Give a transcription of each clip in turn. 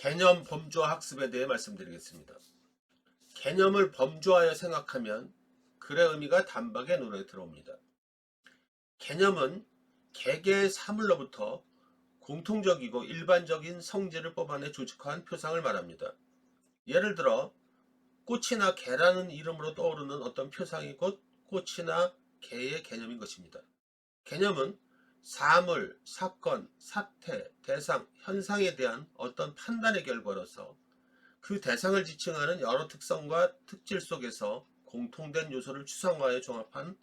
개념 범주화 학습에 대해 말씀드리겠습니다. 개념을 범주화하여 생각하면 글의 의미가 단박에 눈에 들어옵니다. 개념은 개개의 사물로부터 공통적이고 일반적인 성질을 뽑아내 조직화한 표상을 말합니다. 예를 들어 꽃이나 개라는 이름으로 떠오르는 어떤 표상이 곧 꽃이나 개의 개념인 것입니다. 개념은 사물, 사건, 사태, 대상, 현상에 대한 어떤 판단의 결과로서 그 대상을 지칭하는 여러 특성과 특질 속에서 공통된 요소를 추상화해 종합한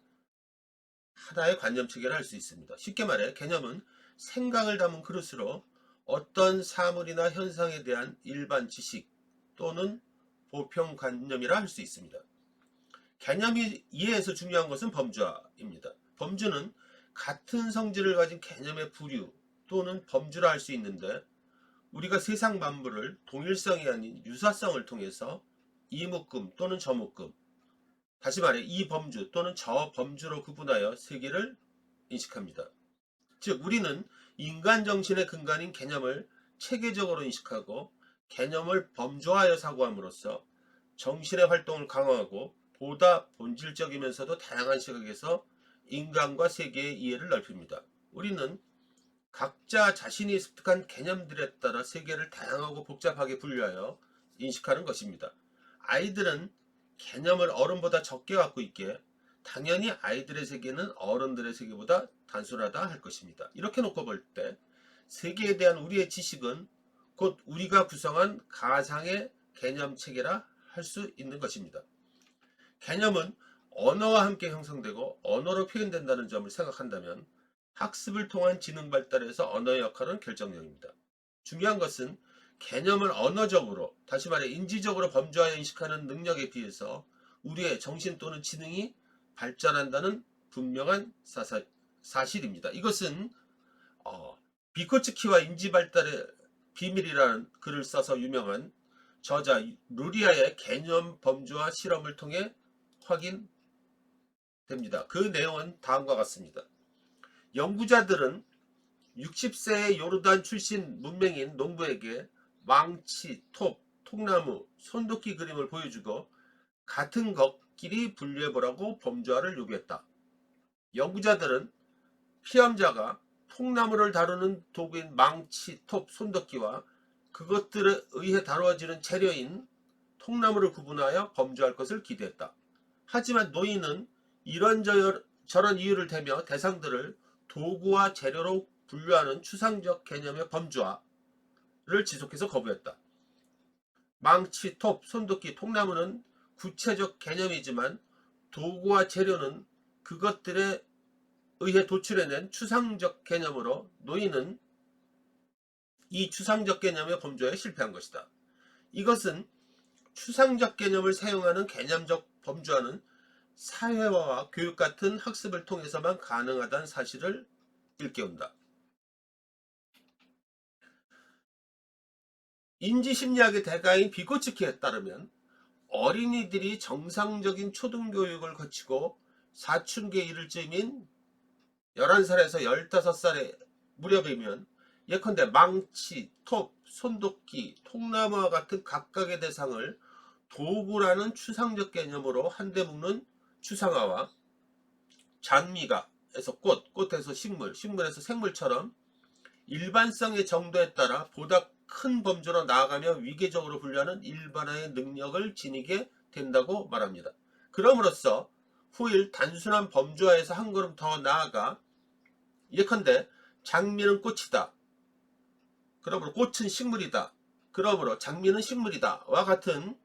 하나의 관념 체계를 할 수 있습니다. 쉽게 말해 개념은 생각을 담은 그릇으로 어떤 사물이나 현상에 대한 일반 지식 또는 보편 관념이라 할 수 있습니다. 개념이 이해해서 중요한 것은 범주화입니다. 범주는 같은 성질을 가진 개념의 부류 또는 범주라 할 수 있는데 우리가 세상 만물을 동일성이 아닌 유사성을 통해서 이묶음 또는 저묶음 다시 말해 이 범주 또는 저 범주로 구분하여 세계를 인식합니다. 즉 우리는 인간 정신의 근간인 개념을 체계적으로 인식하고 개념을 범주화하여 사고함으로써 정신의 활동을 강화하고 보다 본질적이면서도 다양한 시각에서 인간과 세계의 이해를 넓힙니다. 우리는 각자 자신이 습득한 개념들에 따라 세계를 다양하고 복잡하게 분류하여 인식하는 것입니다. 아이들은 개념을 어른보다 적게 갖고 있기에 당연히 아이들의 세계는 어른들의 세계보다 단순하다 할 것입니다. 이렇게 놓고 볼 때 세계에 대한 우리의 지식은 곧 우리가 구성한 가상의 개념 체계라 할 수 있는 것입니다. 개념은 언어와 함께 형성되고 언어로 표현된다는 점을 생각한다면 학습을 통한 지능 발달에서 언어의 역할은 결정적입니다. 중요한 것은 개념을 언어적으로, 다시 말해 인지적으로 범주하여 인식하는 능력에 비해서 우리의 정신 또는 지능이 발전한다는 분명한 사사, 사실입니다. 이것은 어, 비코츠키와 인지 발달의 비밀이라는 글을 써서 유명한 저자 루리아의 개념 범주화 실험을 통해 확인 됩니다. 그 내용은 다음과 같습니다. 연구자들은 60세의 요르단 출신 문맹인 농부에게 망치, 톱, 통나무, 손도끼 그림을 보여주고 같은 것끼리 분류해보라고 범주화를 요구했다. 연구자들은 피험자가 통나무를 다루는 도구인 망치, 톱, 손도끼와 그것들에 의해 다루어지는 재료인 통나무를 구분하여 범주할 것을 기대했다. 하지만 노인은 이런 저런 이유를 대며 대상들을 도구와 재료로 분류하는 추상적 개념의 범주화를 지속해서 거부했다. 망치, 톱, 손도끼, 통나무는 구체적 개념이지만 도구와 재료는 그것들에 의해 도출해낸 추상적 개념으로 노인은 이 추상적 개념의 범주에 실패한 것이다. 이것은 추상적 개념을 사용하는 개념적 범주화는 사회화와 교육 같은 학습을 통해서만 가능하다는 사실을 일깨운다. 인지심리학의 대가인 비고츠키에 따르면 어린이들이 정상적인 초등교육을 거치고 사춘기에 이를 즈음인 11살에서 15살의 무렵이면 예컨대 망치, 톱, 손도끼, 통나무와 같은 각각의 대상을 도구라는 추상적 개념으로 한데 묶는 추상화와 장미가에서 꽃, 꽃에서 식물, 식물에서 생물처럼 일반성의 정도에 따라 보다 큰 범주로 나아가며 위계적으로 분류하는 일반화의 능력을 지니게 된다고 말합니다. 그럼으로써 후일 단순한 범주화에서 한 걸음 더 나아가 예컨대 장미는 꽃이다. 그러므로 꽃은 식물이다. 그러므로 장미는 식물이다. 와 같은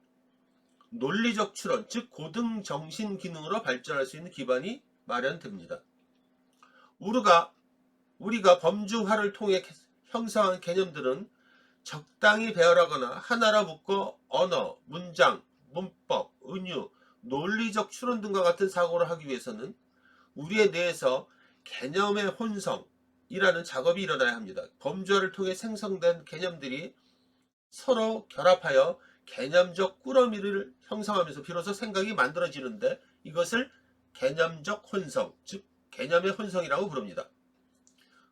논리적 추론, 즉 고등 정신 기능으로 발전할 수 있는 기반이 마련됩니다. 우리가 우리가 범주화를 통해 형성한 개념들은 적당히 배열하거나 하나로 묶어 언어, 문장, 문법, 은유, 논리적 추론 등과 같은 사고를 하기 위해서는 우리의 뇌에서 개념의 혼성이라는 작업이 일어나야 합니다. 범주화를 통해 생성된 개념들이 서로 결합하여 개념적 꾸러미를 형성하면서 비로소 생각이 만들어지는데 이것을 개념적 혼성, 즉 개념의 혼성이라고 부릅니다.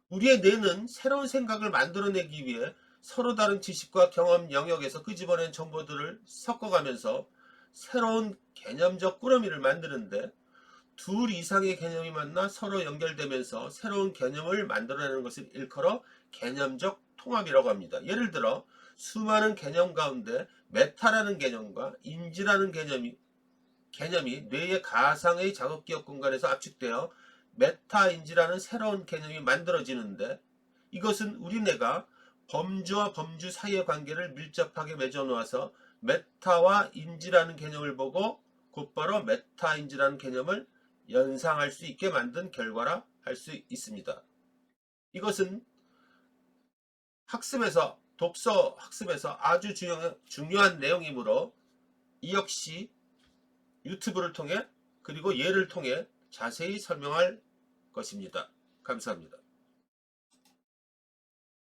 우리의 뇌는 새로운 생각을 만들어내기 위해 서로 다른 지식과 경험 영역에서 끄집어낸 정보들을 섞어가면서 새로운 개념적 꾸러미를 만드는데 둘 이상의 개념이 만나 서로 연결되면서 새로운 개념을 만들어내는 것을 일컬어 개념적 통합이라고 합니다. 예를 들어 수많은 개념 가운데 메타라는 개념과 인지라는 개념이 개념이 뇌의 가상의 작업기억 공간에서 압축되어 메타인지라는 새로운 개념이 만들어지는데 이것은 우리 뇌가 범주와 범주 사이의 관계를 밀접하게 맺어 놓아서 메타와 인지라는 개념을 보고 곧바로 메타인지라는 개념을 연상할 수 있게 만든 결과라 할 수 있습니다. 이것은 학습에서 독서 학습에서 아주 중요, 중요한 내용이므로 이 역시 유튜브를 통해 그리고 예를 통해 자세히 설명할 것입니다. 감사합니다.